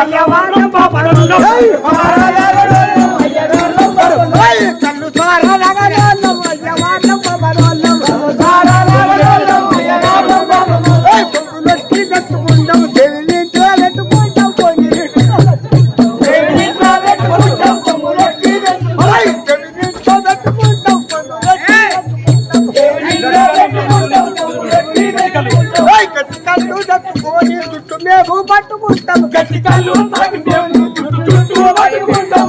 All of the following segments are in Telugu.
అయ్యవాళ్ళ పాపలు చుట్టూ మేము పట్టుకుంటాం. గట్టి కళ్ళు చుట్టూ పట్టుకుంటాం.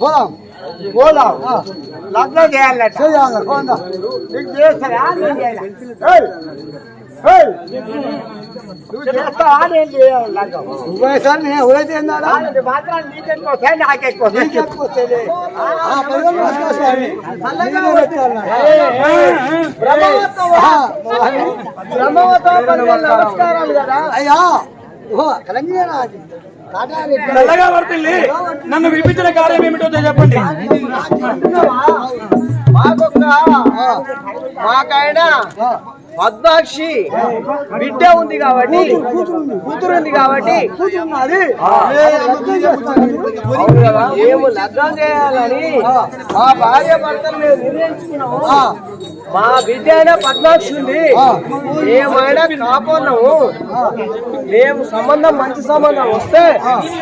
పోదాం. పోదాం. లగ్నం చేయాలట. చేయాలి. నీకు చేస్తారా? నేను చేయాలి! నువ్వు చేస్తావా? నేను లగ్నం. నేను ఎవరైతే మాత్రం నీకెక్కువ వస్తాయి? వస్తాయి. నమస్కారాలు కదా. అయ్యా! ఓ. కాటారెడ్డి. చల్లగా పడుతుంది నన్ను విడిపించిన కార్యం ఏమిటో చెప్పండి మాకొక్క మాకాయన పద్మాక్షి బిడ్డ ఉంది కాబట్టి కూతురు ఉంది కాబట్టి కూర్చున్నది. మేము లగ్నం చేయాలని మా భార్య భర్తలు మేము నిర్ణయించుకున్నాము మా బిడ్డ అయినా పద్మాక్షి ఉంది మేమైనా కాపోన్నాము మేము సంబంధం మంచి సంబంధం వస్తే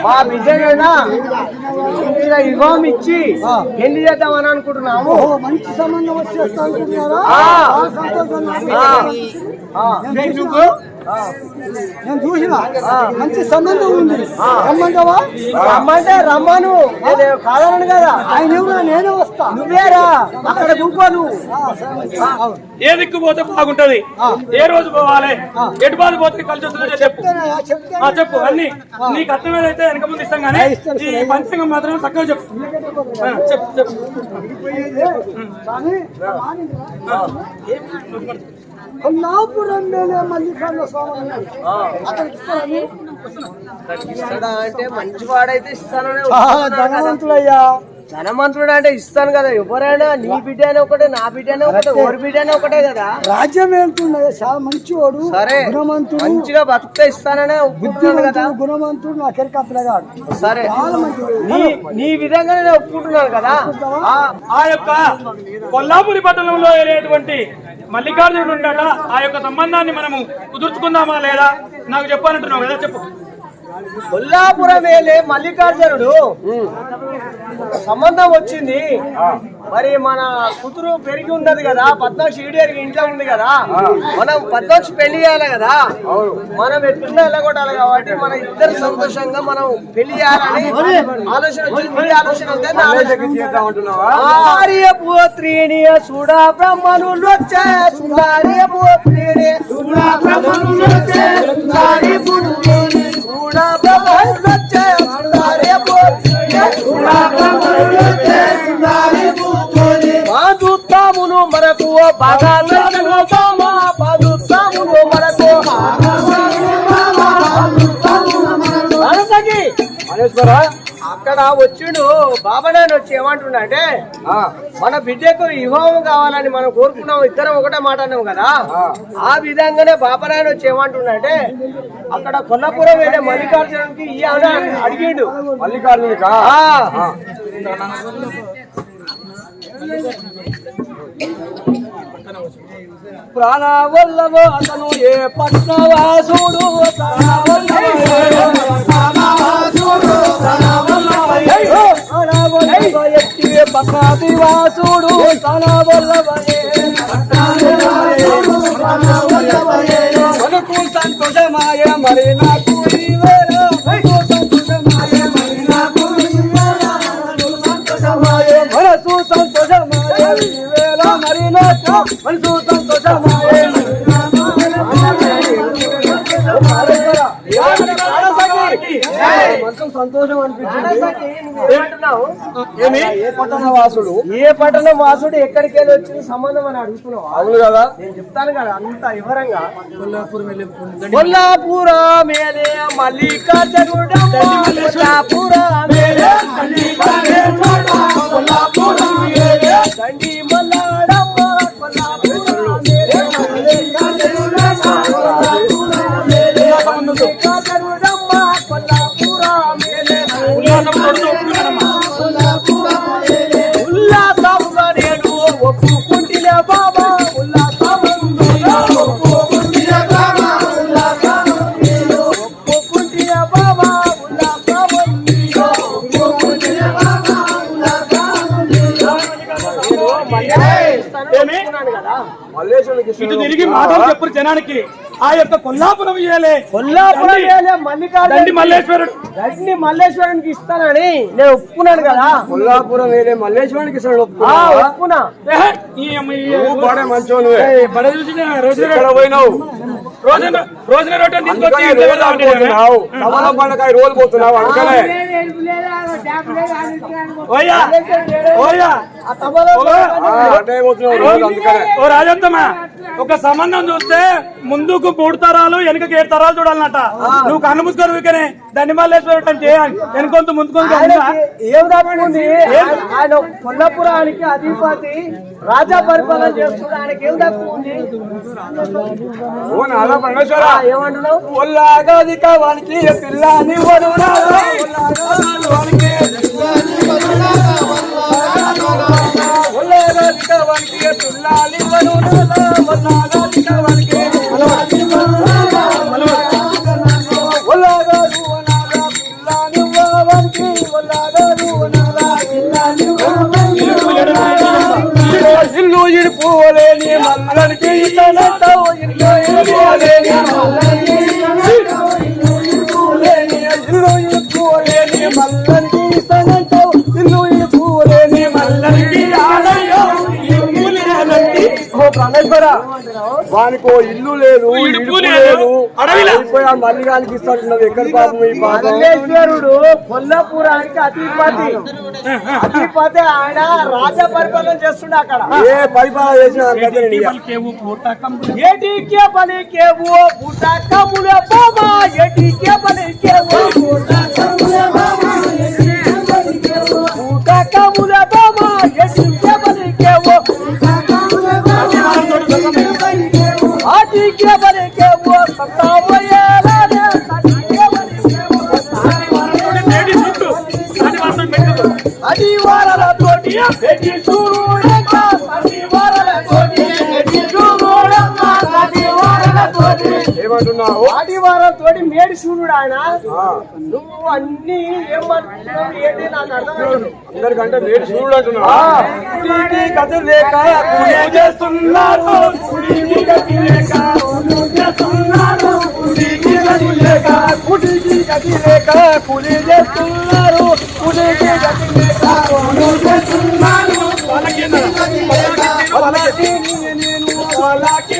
మా బిడ్డనైనా ఇవ్వం ఇచ్చి పెళ్ళి చేద్దామని అనుకుంటున్నాము. మంచి సంబంధం వచ్చేస్తా. నేను చూసిన. మంచి సంబంధం ఉంది. రమ్మంటావా? రమ్మంటే రమ్మను. నేను కాదనను కదా. ఆయన ఎవరు? నేనే నువ్వేరా? అక్కడ నువ్వు. ఏ దిక్కు పోతే బాగుంటది? ఏ రోజు పోవాలి? ఎటు బాధ పోతే కలిసి వస్తుందో చెప్పు. చెప్పు అన్ని. నీకు అర్థం ఏదైతే వెనక ముందు ఇస్తాం కానీ ఈ పంచంగం మాత్రం చక్కగా చెప్పు. చెప్పు చెప్పు. స్వామి, కొల్లాపురం మేలే మల్లికార్జున స్వామి ఉన్నాడు. అతనికి ఇస్తారని? ఇస్తాడా అంటే మంచివాడైతే ఇస్తాననే చాలా ధనవంతుడయ్యా ధనవంతుడు అంటే ఇస్తాను కదా ఎవరైనా నీ బిడ్డ అయినా ఒకటే నా బిడ్డ అయినా ఒకటే ఎవరి బిడ్డ అయినా ఒకటే కదా. రాజ్యం వెళ్తున్నాయి చాలా మంచివాడు సరే గుణవంతుడు మంచిగా బతుకుతే ఇస్తాననే ఒప్పుకుంటున్నాను కదా. గుణవంతుడు నా కెరక సరే. నీ నీ విధంగా నేను ఒప్పుకుంటున్నాను కదా. ఆ, యొక్క కొల్లాపురి పట్టణంలో వెళ్ళేటువంటి మల్లికార్జునుడు ఉండట ఆ యొక్క సంబంధాన్ని మనము కుదుర్చుకుందామా లేదా? నాకు చెప్పాలంటున్నావు కదా చెప్పు. కొల్లాపురం వేలే మల్లికార్జునుడు. సంబంధం వచ్చింది. మరి మన కూతురు పెరిగి ఉన్నది కదా పద్మాక్షి ఈడేరికి ఇంట్లో ఉంది కదా. మనం పద్మాక్షి పెళ్ళి చేయాలి కదా. మనం ఎట్లున్నా వెళ్ళగొట్టాలి కాబట్టి మన ఇద్దరు సంతోషంగా మనం పెళ్ళి చేయాలని ఆలోచన వచ్చింది. ఆలోచన ఆర్య పుత్రిని చూడా బ్రహ్మణులు వచ్చే పుత్రిని వచ్చే సుందరి పుత్రిని మనకు బాగాలు పాదుతామును మనకు మనసకి అక్కడ వచ్చిండు బాబానాయన వచ్చి ఏమంటుండే ఆ, మన బిడ్డకు వివాహం కావాలని మనం కోరుకున్నాం ఇద్దరం ఒకటే మాట అన్నాం కదా. ఆ. విధంగానే బాబానాయన వచ్చి ఏమంటుండే అక్కడ కొల్లాపురం వెళ్ళే మల్లికార్జునకి ఈ అడిగిండు. ఆ. ప్రాణవల్లభో అతను ఏ పట్నవాసుడు? పట్నాదివాసుడు మనకు సంతోషమాయ మరి నాకు నీవేరా. మనకు సంతోషమాయ మరి నాకు నీవేరా. మనసు సంతోషమాయ నీవేరా మరి నాకు మనసు సంతోషమాయ సంతోషం అనిపించింది. ఏ పట్టణ వాసుడు? ఏ పట్టణం వాసుడు ఎక్కడికి వెళ్ళి వచ్చిన సంబంధం అని అడుగుతున్నావా? అవును కదా. నేను చెప్తాను కదా అంత వివరంగా. కొల్లాపుర మేలే మల్లికార్జునుడు. కొల్లాపుర మేలే దండి మల్లాడమ్మ. కొల్లాపుర మేలే మల్లికార్జునుడమ్మ జనానికి ఆ యొక్క కొల్లాపురం ఇయ్యలే కొల్లాపురం మల్లికార్జున దండి మల్లేశ్వరుడు మల్లేశ్వరానికి ఇస్తానని నేను ఒప్పుకున్నాను కదా కొల్లాపురం వేరే మల్లేశ్వరునికి? ఒప్పుకున్నా ఈ బడ చూసిన రోజున పోయినావు రోజున తీసుకొచ్చి రోజు పోతున్నావు రోజు అందుకనే ఓయ్యా! ఓయ్యా! ఆ తమలో ఆ, అటే పోతున్నావు రోజు అందుకనే. ఓ రాజంతమ్మా ఒక సంబంధం చూస్తే ముందుకు మూడు తరాలు వెనుకకి ఏడు తరాలు చూడాలన్నట. నువ్వు కన్ను ముసుకొని వీకనే దండి అంటే వెనుకొంత ముందుకొంత ఆయనకి ఏం తప్పుంది ఆయన- కొల్లాపురానికి అధిపతి రాజా పరిపాలన చేస్తున్నాడు ఆయనకి ఏం తప్పు ఉంది? ఓ నాలా పరమేశ్వర ఆ, ఏమంటున్నావు? పిల్లాని వరుణాలు ఒల్లాగాదిక వానికి ఇల్లు మల్లనికి ఇతనతో ఇల్లు ఇడుపులేని మల్లనికి ప్రాణేశ్వర వానికి ఓ ఇల్లు లేదు ఇడుపు లేదు, ఆ మల్లిగానికి ఇస్తాడు ఎక్కడ పాపం ఈ కొల్లాపురానికి అధిపతి. అధిపతి ఆయన రాజా పరిపాలన చేస్తుండే అక్కడ. ఏ పరిపాలన చేసిన. ఏటికే పుటకముల బాబా ఏటికే ఆటికే పలికేవో సత్తావయ్యాలనే సటికే పలికేవో అది వారల తోటి పెట్టి చూడక ఏమంటున్నావు ఆది వారం తోటి మేడి సూర్యుడు ఆయన నువ్వు అన్ని ఏమంటున్నావు ఏంటి నాకు అర్థమైంది అందరికంటే నేను చూడు గతి లేక చేస్తున్నారు కూలీకి గతి లేక కూలీ చేస్తున్నారు కూలీకి గతి లేక చేస్తున్నారు నేను వాళ్ళకి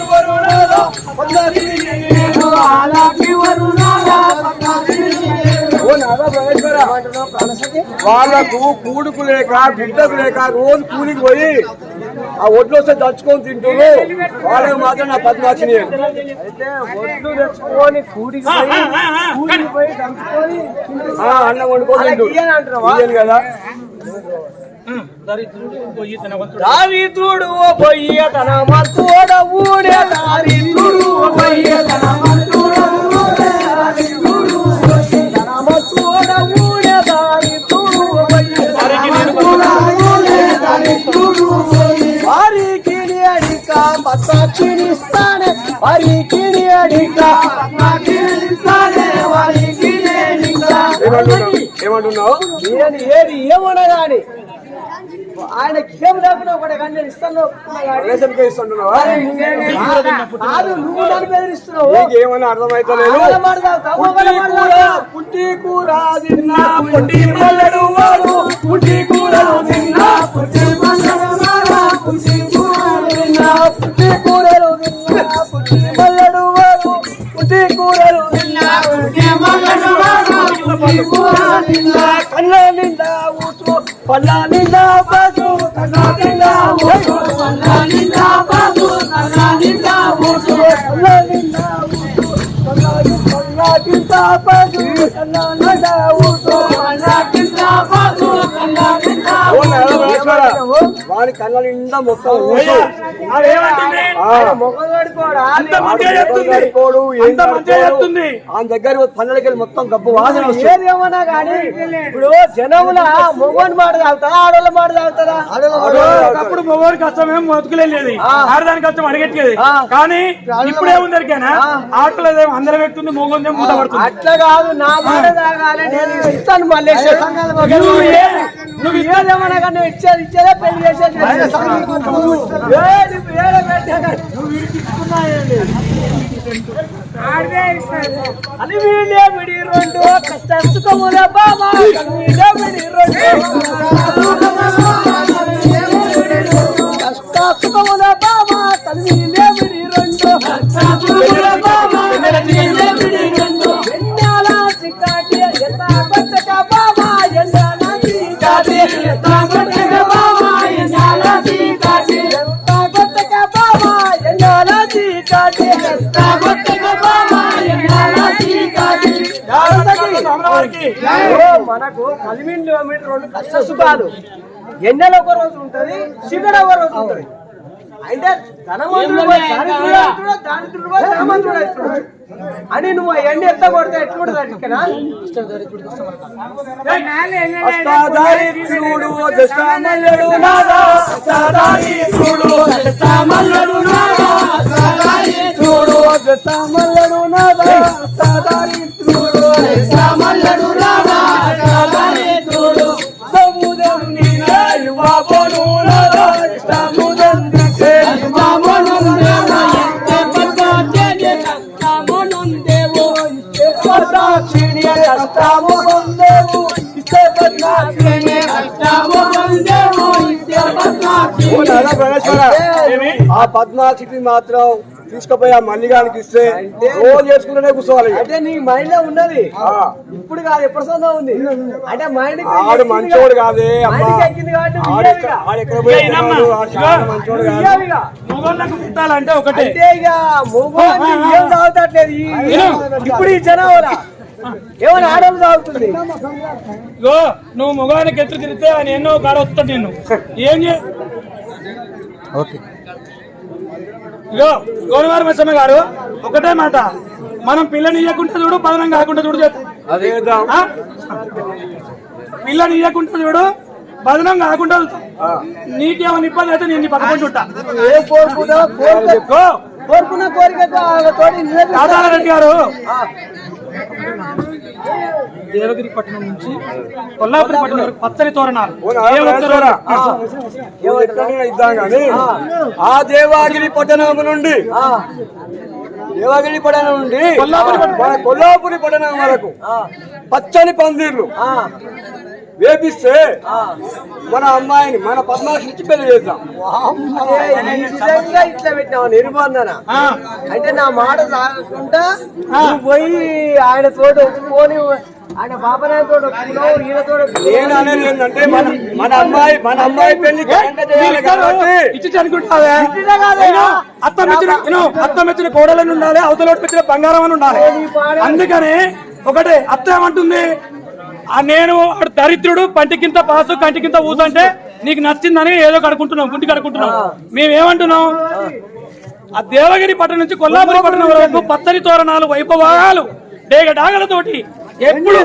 వాళ్ళకు కూడుకు లేక బిడ్డకు లేక రోజు కూలికి పోయి ఆ ఒడ్లు వస్తే దచ్చుకొని తింటారు వాళ్ళకి మాత్రం నా పద్మాక్షిని అయితే ఒడ్లు తెచ్చుకొని కూడికి పోయి కూడికి పోయి దంచుకొని తింటారు. ఆ, అన్నం వండుకొని కదా. దరిద్రుడు పొయ్య తన మంతోడ ఊడే దారిద్రుడు పొయ్య తన ఊడే పత్తాక్షినిస్తానే వారికి అడిక ఏమంటున్నావు? ఏమంటున్నావు? ఏది ఏమన్నా గాని ఆయన ఏం లేకుండా ఒకటి కానీ నేను ఇస్తాను. నువ్వు నన్ను బెదిరిస్తున్నావు నీకు ఏమన్నా అర్థమైతలేదు? పుట్టి కూర కూర తిన్నా పుట్టి మల్లడు వాడు. పుట్టి కూరలు తిన్నా పుట్టి మల్లడు వాడు. పుట్టి కూరలు తిన్నా కూరలు తిన్నా, పుట్టి మల్లడు వాడు, పుట్టి కూరలు తిన్నా, పుట్టి మల్లడు వాడు, పుట్టి కూరలు తిన్నా. కళ్ళ నిండా పళ్ళ నిండా బాసు, కళ్ళ నిండా పళ్ళ నిండా బాసు, కళ్ళ నిండా ఊసు, కళ్ళ నిండా ఊసు, కళ్ళ నిండా నిండా బాసు, మంచిగా కడుకోడు. చెప్తుంది. ఆయన దగ్గర పనులకి మొత్తం గబ్బు వాసన గానీ ఇప్పుడు జనముల మొగోని మాట తాగుతారా? ఆడోళ్ళ మాట తాగుతారా. ఒకప్పుడు మొగోడి కష్టం ఏం మొతుకులేదు ఆడదాని కష్టం అడిగెట్టేది. ఆ. కానీ ఇప్పుడే ఉంది ఎరికేనా ఆటలో అందరం వ్యక్తుంది మొగొందే మూత పడుతుంది అట్లా కాదు నా మాట తాగాలి నేను ఇస్తాను మళ్ళీ నువ్వు ఏదేమన్నా కానీ నువ్వు ఇచ్చేది ఇచ్చేదే పెళ్ళి చేసేది. అని వీళ్ళే విడి రెండు కష్టములే బాబా. వీళ్ళే విడి రెండు కష్టములే బాబా. మనకు పదిహేను కిలోమీటర్ రెండు కష్ట సుఖాలు. ఎన్నెల ఒక రోజు ఉంటది శిఖర ఒక రోజు ఉంటది. అంటే ధనవంతుడు దారిద్రుడు దారిద్రుడు ధనవంతుడు. అని నువ్వు ఎండ ఎత్త కొడితే ఎట్లుంటది దశామల్లుడు నాదా ఆ పద్మాక్షికి మాత్రం తీసుకుపోయి ఆ మల్లిగానికి ఇస్తే రోజు చేసుకుంటూనే కూర్చోవాలి. అంటే నీ మైండ్లో ఉన్నది. ఆ. ఇప్పుడు కాదు ఎప్పుడు సొంతం ఉంది? అంటే మైండ్ ఆడు మంచోడు కాదే. మంచోడు. మొగోళ్ళకు పుట్టాలంటే ఒకటే. అంటే ఇక మొగోళ్ళు ఏం తాగుతట్లేదు ఈ- ఇప్పుడు ఈ జనాభా ఏమైనా ఆడలు తాగుతుంది ఇగో నువ్వు మొగానికి ఎత్తు తిరిగితే ఆయన ఎన్నో కాడ వస్తాడు నేను ఏం చే గోనవారి మత్స్యమ్మ గారు ఒకటే మాట. మనం పిల్లని ఇవ్వకుండా చూడు పదనం కాకుండా చూడు? పిల్లని ఇవ్వకుండా చూడు బదనం కాకుండా. నీకేమైనా ఇబ్బంది అయితే నేను పక్కన చుట్టా కోరుకున్న కోరిక గారు. దేవగిరి పట్టణం నుంచి కొల్లాపురి పట్టణం వరకు పచ్చని తోరణాలు. ఇద్దాం కానీ ఆ. దేవాగిరి పట్టణం నుండి దేవాగిరి పట్టణం నుండి కొల్లాపురి పట్టణం. మన కొల్లాపురి పట్టణం వరకు పచ్చని పందిర్లు. వేపిస్తే మన అమ్మాయిని మన పద్మాక్షి ఇచ్చి పెళ్ళి చేద్దాం. విధంగా ఇట్లా పెట్టినావు నిబంధన ఆ, అంటే నా మాట సాగకుండా నువ్వు పోయి ఆయన తోట ఒప్పుకొని ఆయన బాబనాయన తోట ఒప్పుకున్నావు ఈయన తోట నేను అనేది ఏంటంటే మన మన అమ్మాయి మన అమ్మాయి పెళ్ళి ఘనంగా చేయాలి మీరిద్దరు కాబట్టి ఇచ్చి అనుకుంటావే ఇచ్చినా కాదే. అయినా అత్త మెచ్చిన నేను అత్త మెచ్చిన కోడలని ఉండాలి అవతల మెచ్చిన బంగారం అని ఉండాలి. అందుకని ఒకటే అత్త ఏమంటుంది? నేను దరిద్రుడు పంటికింత పాసు కంటికింత ఊసు అంటే నీకు నచ్చిందని ఏదో కడుకుంటున్నాం గుంటి కడుకుంటున్నాం మేమేమంటున్నాం? ఆ దేవగిరి పట్టణం నుంచి కొల్లాపురి పట్టణం వరకు పచ్చని తోరణాలు వైభవాలు డేగ డాగలతోటి ఎప్పుడు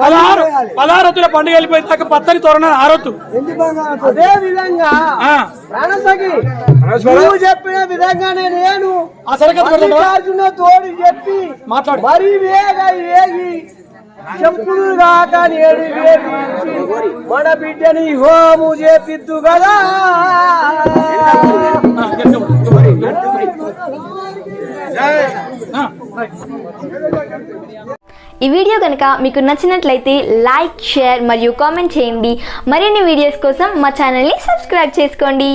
పదహారు పదహారొత్తుల పండుగ వెళ్ళిపోయిన దాకా పచ్చని తోరణాలు ఆరొద్దు. అదే విధంగా నువ్వు చెప్పిన విధంగానే నేను తోడు చెప్పి మాట్లాడు. మరి వేగ వేగి చెప్పులు కాక నేడు మన బిడ్డని హోము చేపిద్దు కదా. ఈ వీడియో కనుక మీకు నచ్చినట్లయితే లైక్ షేర్ మరియు కామెంట్ చేయండి. మరిన్ని వీడియోస్ కోసం మా ఛానల్ని సబ్స్క్రైబ్ చేసుకోండి.